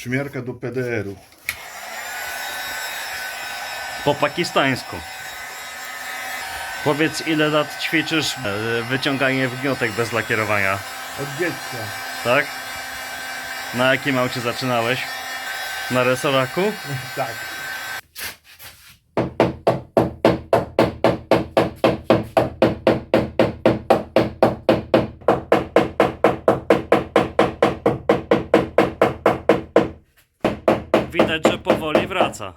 Przymiarka do PDR-u. Po pakistańsku. Powiedz ile lat ćwiczysz e, wyciąganie wniotek bez lakierowania, Od dziecka. tak? Na jakim aucie zaczynałeś? Na resoraku? Tak. Widać, że powoli wraca.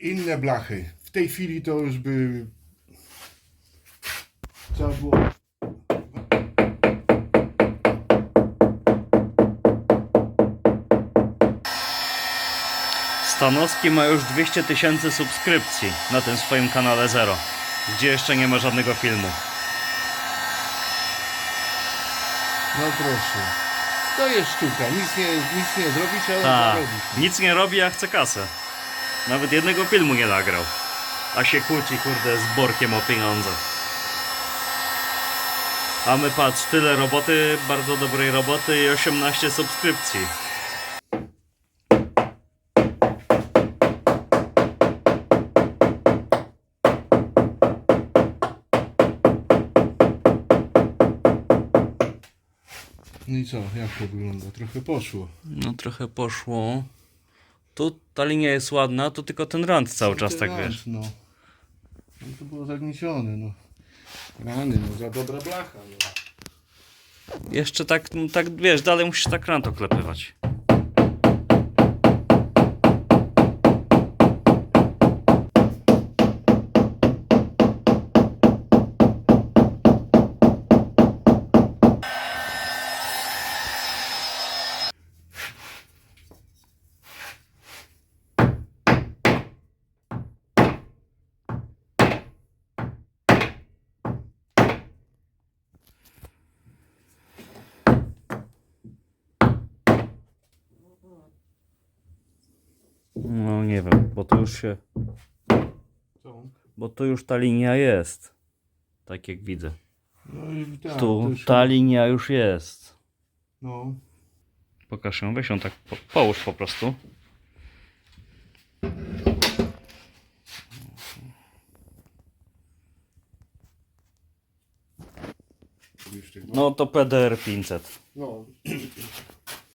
Inne blachy. W tej chwili to już by trzeba było. Stanowski ma już 200 tysięcy subskrypcji na tym swoim kanale Zero, gdzie jeszcze nie ma żadnego filmu. No proszę. To jest sztuka. Nic nie, nic nie zrobić, ale Tak, zarobić. nic nie robi, a chce kasę. Nawet jednego filmu nie nagrał. A się kłóci, kurde, z Borkiem o pieniądze. A my patrz, tyle roboty, bardzo dobrej roboty i 18 subskrypcji. No i co? Jak to wygląda? Trochę poszło. No trochę poszło. Tu ta linia jest ładna, tu tylko ten rand cały czas tak wiesz. No. no to było zagniecione, no. Rany, no za dobra blacha. No. Jeszcze tak, no, tak wiesz, dalej musisz tak rand oklepywać. No nie wiem, bo tu już się, Co? bo tu już ta linia jest. Tak jak widzę. No i tak, to Tu ta linia już jest. No. Pokaż ją, weź ją tak, po, połóż po prostu. No to PDR 500. No.